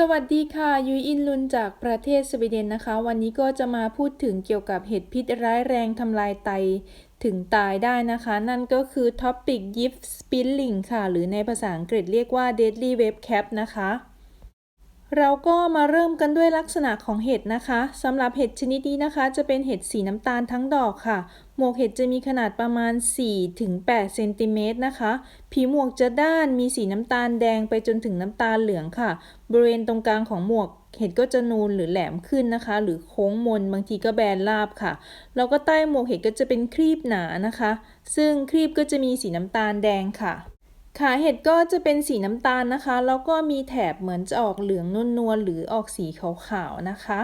สวัสดีค่ะ ยุยอินลุนจากประเทศสวีเดนนะคะ วันนี้ก็จะมาพูดถึงเกี่ยวกับเห็ดพิษร้ายแรงทำลายไตถึงตายได้นะคะ นั่นก็คือ Topic Gift Spilling ค่ะ หรือในภาษาอังกฤษเรียกว่า Deadly Web Cap นะคะ เราก็มาเริ่มกันด้วยลักษณะของเห็ดนะคะสำหรับเห็ดชนิดนี้นะคะ จะเป็นเห็ดสีน้ำตาลทั้งดอกค่ะ หมวกเห็ดจะมีขนาดประมาณ 4-8เซนติเมตรนะคะ ผิวหมวกจะด้านมีสีน้ำตาลแดงไปจนถึงน้ำตาลเหลืองค่ะ บริเวณตรงกลางของหมวกเห็ดก็จะนูนหรือแหลมขึ้นนะคะ หรือโค้งมนบางทีก็แบนราบค่ะ แล้วก็ใต้หมวกเห็ดก็จะเป็นครีบหนานะคะ ซึ่งครีบก็จะมีสีน้ำตาลแดงค่ะขาเห็ดก็จะเป็นสีน้ำตาลนะคะ แล้วก็มีแถบเหมือนจะออกเหลืองนวลๆหรือออกสีขาวๆนะคะ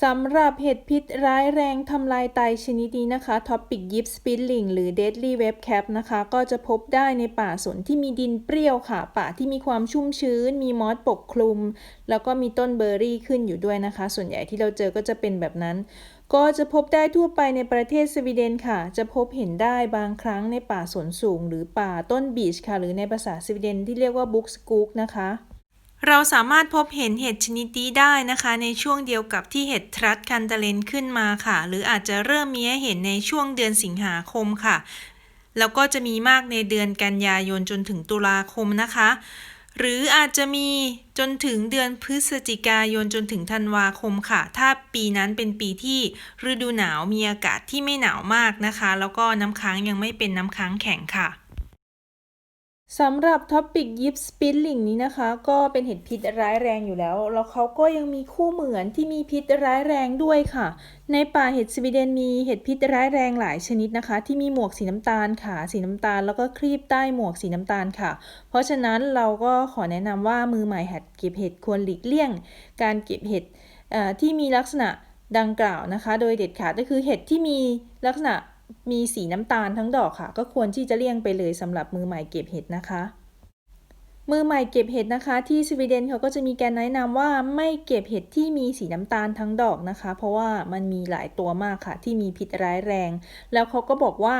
สำหรับเห็ดพิษร้ายแรงทำลายไตชนิดนี้นะคะ Topic Gift Spilling หรือ Deadly Web Cap นะคะ ก็จะพบได้ในป่าสนที่มีดินเปรี้ยวค่ะ ป่าที่มีความชุ่มชื้น มีมอสปกคลุม แล้วก็มีต้นเบอร์รี่ขึ้นอยู่ด้วยนะคะ ส่วนใหญ่ที่เราเจอก็จะเป็นแบบนั้น ก็จะพบได้ทั่วไปในประเทศสวีเดนค่ะ จะพบเห็นได้บางครั้งในป่าสนสูง หรือป่าต้นบีชค่ะ หรือในภาษาสวีเดนที่เรียกว่าบุ๊กสกูกนะคะ เราสามารถพบเห็นเห็ดชนิดนี้ได้นะคะ ในช่วงเดียวกับที่เห็ดทรัสคันตาเลนขึ้นมาค่ะ หรืออาจจะเริ่มมีให้เห็นในช่วงเดือนสิงหาคมค่ะ แล้วก็จะมีมากในเดือนกันยายนจนถึงตุลาคมนะคะ หรืออาจจะมีจนถึงเดือนพฤศจิกายนจนถึงธันวาคมค่ะ ถ้าปีนั้นเป็นปีที่ฤดูหนาวมีอากาศที่ไม่หนาวมากนะคะ แล้วก็น้ำค้างยังไม่เป็นน้ำค้างแข็งค่ะ สำหรับท็อปิกยิปสปิลลิงนี้นะคะ ก็เป็นเห็ดพิษร้ายแรงอยู่แล้ว แล้วเขาก็ยังมีคู่เหมือนที่มีพิษร้ายแรงด้วยค่ะ ในป่าเห็ดสวีเดนมีเห็ดพิษร้ายแรงหลายชนิดนะคะ ที่มีหมวกสีน้ำตาลขาสีน้ำตาล แล้วก็ครีบใต้หมวกสีน้ำตาลค่ะ เพราะฉะนั้นเราก็ขอแนะนำว่ามือใหม่หัดเก็บเห็ดควรหลีกเลี่ยง การเก็บเห็ดที่มีลักษณะดังกล่าวนะคะ โดยเด็ดขาดก็คือเห็ดที่มีลักษณะ มีสีน้ำตาลทั้งดอกค่ะ ก็ควรที่จะเลี่ยงไปเลยสำหรับมือใหม่เก็บเห็ดนะคะ มือใหม่เก็บเห็ดนะคะ ที่สวีเดนเขาก็จะมีการแนะนำว่าไม่เก็บเห็ดที่มีสีน้ำตาลทั้งดอกนะคะ เพราะว่ามันมีหลายตัวมากค่ะ ที่มีพิษร้ายแรง แล้วเขาก็บอกว่า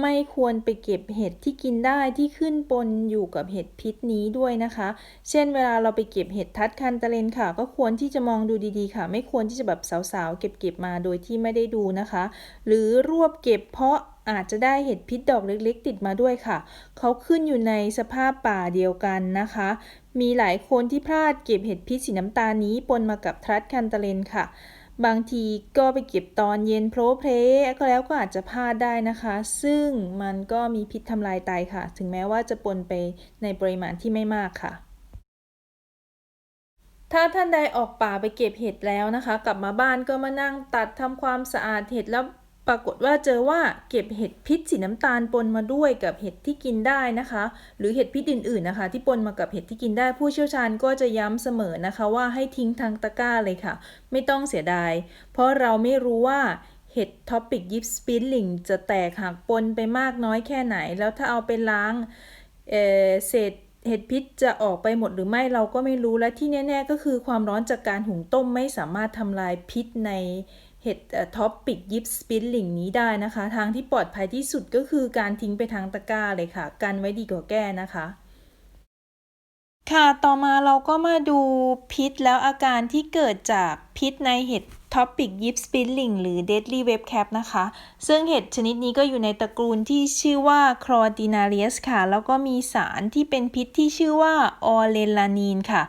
ไม่ควรไปเก็บเห็ดที่กินได้ที่ขึ้นปนอยู่กับเห็ดพิษนี้ด้วยนะคะ เช่นเวลาเราไปเก็บเห็ดทัดคันตะเลนค่ะ ก็ควรที่จะมองดูดีๆค่ะ ไม่ควรที่จะแบบสาวๆ เก็บๆมาโดยที่ไม่ได้ดูนะคะ หรือรวบเก็บเพราะอาจจะได้เห็ดพิษดอกเล็กๆ ติดมาด้วยค่ะ เขาขึ้นอยู่ในสภาพป่าเดียวกันนะคะ มีหลายคนที่พลาดเก็บเห็ดพิษสีน้ำตาลนี้ปนมากับทัดคันตะเลนค่ะ บางทีก็ไปเก็บตอนเย็นโพลเพลก็แล้วก็อาจจะพลาดได้นะคะ ซึ่งมันก็มีพิษทำลายไตค่ะ ถึงแม้ว่าจะปนไปในปริมาณที่ไม่มากค่ะ ถ้าท่านใดออกป่าไปเก็บเห็ดแล้วนะคะ กลับมาบ้านก็มานั่งตัดทำความสะอาดเห็ดแล้ว ปรากฏว่าเจอว่าเก็บเห็ดพิษสีน้ำตาลปนมาด้วยกับเห็ดที่กินได้นะคะ หรือเห็ดพิษอื่นๆนะคะ ที่ปนมากับเห็ดที่กินได้ผู้เชี่ยวชาญก็จะย้ำเสมอนะคะว่าให้ทิ้งทางตะกร้าเลยค่ะ ไม่ต้องเสียดาย เพราะเราไม่รู้ว่าเห็ดท็อปิกยิปสปิลลิงจะแตกหักปนไปมากน้อยแค่ไหน แล้วถ้าเอาไปล้างเเศษเห็ดพิษจะออกไปหมดหรือไม่เราก็ไม่รู้และที่แน่ ๆ ก็คือความร้อนจากการหุงต้มไม่สามารถทำลายพิษใน เห็ดท็อปปิกยิปสปินลิงนี้ได้นะคะ ทางที่ปลอดภัยที่สุดก็คือการทิ้งไปทางตะกร้าเลยค่ะ กันไว้ดีกว่าแก้นะคะ ค่ะต่อมาเราก็มาดูพิษแล้วอาการที่เกิดจากพิษในเห็ดท็อปปิกยิปสปินลิงหรือ Deadly Web Cap นะคะ ซึ่งเห็ดชนิดนี้ก็อยู่ในตระกูลที่ชื่อว่า c r o t i n a r i u s ค่ะ แล้วก็มีสารที่เป็นพิษที่ชื่อว่าออเลลานีนค่ะ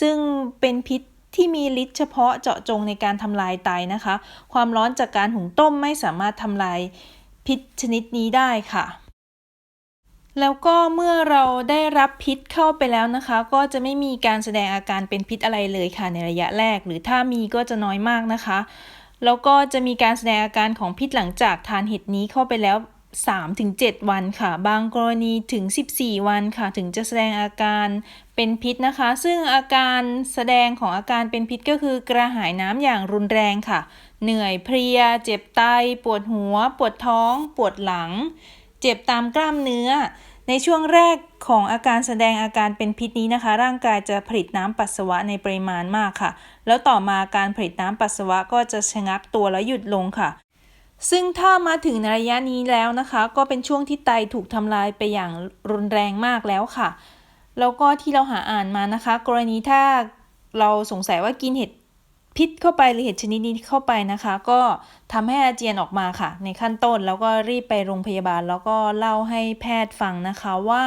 ซึ่งเป็นพิษ ที่มีฤทธิ์เฉพาะเจาะจงในการทำลายไตนะคะ ความร้อนจากการหุงต้มไม่สามารถทำลายพิษชนิดนี้ได้ค่ะ แล้วก็เมื่อเราได้รับพิษเข้าไปแล้วนะคะ ก็จะไม่มีการแสดงอาการเป็นพิษอะไรเลยค่ะในระยะแรก หรือถ้ามีก็จะน้อยมากนะคะ แล้วก็จะมีการแสดงอาการของพิษหลังจากทานเห็ดนี้เข้าไปแล้ว 3-7 วันค่ะ บางกรณีถึง 14 วันค่ะ ถึงจะแสดงอาการเป็นพิษนะคะ ซึ่งอาการแสดงของอาการเป็นพิษก็คือกระหายน้ำอย่างรุนแรงค่ะ เหนื่อยเพลีย เจ็บไต ปวดหัว ปวดท้อง ปวดหลัง เจ็บตามกล้ามเนื้อ ในช่วงแรกของอาการแสดงอาการเป็นพิษนี้นะคะ ร่างกายจะผลิตน้ำปัสสาวะในปริมาณมากค่ะ แล้วต่อมาการผลิตน้ำปัสสาวะก็จะชะงักตัวและหยุดลงค่ะ ซึ่งถ้ามาถึงในระยะนี้แล้วนะคะ ก็เป็นช่วงที่ไตถูกทำลายไปอย่างรุนแรงมากแล้วค่ะ แล้วก็ที่เราหาอ่านมานะคะ กรณีถ้าเราสงสัยว่ากินเห็ดพิษเข้าไปหรือเห็ดชนิดนี้เข้าไปนะคะ ก็ทำให้อาเจียนออกมาค่ะ ในขั้นต้นแล้วก็รีบไปโรงพยาบาล แล้วก็เล่าให้แพทย์ฟังนะคะว่า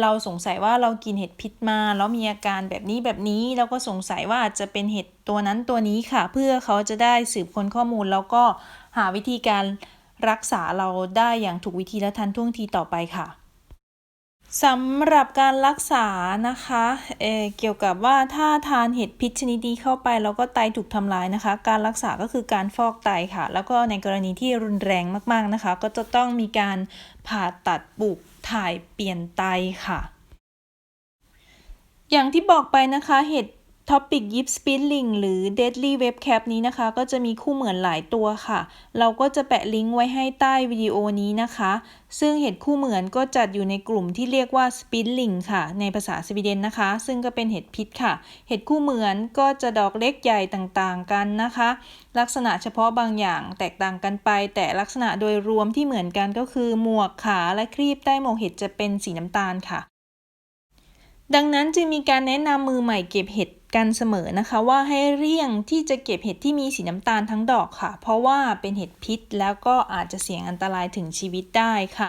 เราสงสัยว่าเรากินเห็ดพิษมาแล้วมีอาการแบบนี้แบบนี้แล้วก็สงสัยว่าอาจจะเป็นเห็ดตัวนั้นตัวนี้ค่ะ เพื่อเขาจะได้สืบค้นข้อมูล แล้วก็หาวิธีการรักษาเราได้อย่างถูกวิธีและทันท่วงทีต่อไปค่ะสำหรับการรักษานะคะเเกี่ยวกับว่าถ้าทานเห็ดพิษชนิดนี้เข้าไปแล้วก็ไตถูกทำลายนะคะ การรักษาก็คือการฟอกไตค่ะ แล้วก็ในกรณีที่รุนแรงมากๆนะคะ ก็จะต้องมีการผ่าตัดปลูก ถ่ายเปลี่ยนไตค่ะ อย่างที่บอกไปนะคะเห็ด Topic Yip Spilling หรือ Deadly Web Cap นี้นะคะ ก็จะมีคู่เหมือนหลายตัวค่ะ เราก็จะแปะลิงก์ไว้ให้ใต้วิดีโอนี้นะคะ ซึ่งเห็ดคู่เหมือนก็จัดอยู่ในกลุ่มที่เรียกว่า Spilling ค่ะ ในภาษาสวีเดนนะคะ ซึ่งก็เป็นเห็ดพิษค่ะ เห็ดคู่เหมือนก็จะดอกเล็กใหญ่ต่างๆกันนะคะ ลักษณะเฉพาะบางอย่างแตกต่างกันไป แต่ลักษณะโดยรวมที่เหมือนกันก็คือ หมวกขาและครีบใต้หมวกเห็ดจะเป็นสีน้ำตาลค่ะ ดังนั้นจึงมีการแนะนำมือใหม่เก็บเห็ด กันเสมอนะคะว่าให้เลี่ยงที่จะเก็บเห็ดที่มีสีน้ำตาลทั้งดอกค่ะ เพราะว่าเป็นเห็ดพิษแล้วก็อาจจะเสี่ยงอันตรายถึงชีวิตได้ค่ะ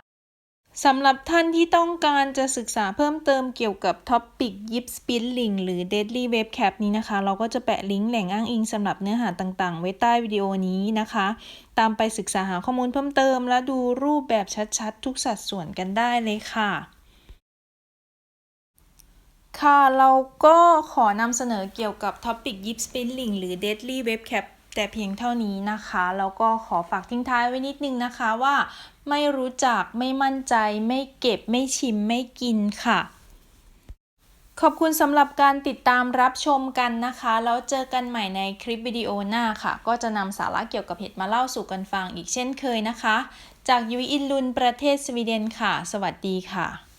สำหรับท่านที่ต้องการจะศึกษาเพิ่มเติมเกี่ยวกับท็อปิกยิปสปินลิงหรือ Deadly Web Cap นี้นะคะ เราก็จะแปะลิงก์แหล่งอ้างอิงสำหรับเนื้อหาต่างๆ ไว้ใต้วิดีโอนี้นะคะ ตามไปศึกษาหาข้อมูลเพิ่มเติม และดูรูปแบบชัดๆ ทุกสัดส่วนกันได้เลยค่ะ ค่ะ เราก็ขอนำเสนอเกี่ยวกับ Topic Yip Spilling หรือ Deadly Web Cap แต่เพียงเท่านี้นะคะ แล้วก็ขอฝากทิ้งท้ายไว้นิดนึงนะคะว่า ไม่รู้จักไม่มั่นใจ ไม่เก็บไม่ชิมไม่กินค่ะ ขอบคุณสำหรับการติดตามรับชมกันนะคะ แล้วเจอกันใหม่ในคลิปวิดีโอหน้าค่ะ ก็จะนำสาระเกี่ยวกับเห็ดมาเล่าสู่กันฟังอีกเช่นเคยนะคะ จากยูอินลุนประเทศสวีเดนค่ะ สวัสดีค่ะ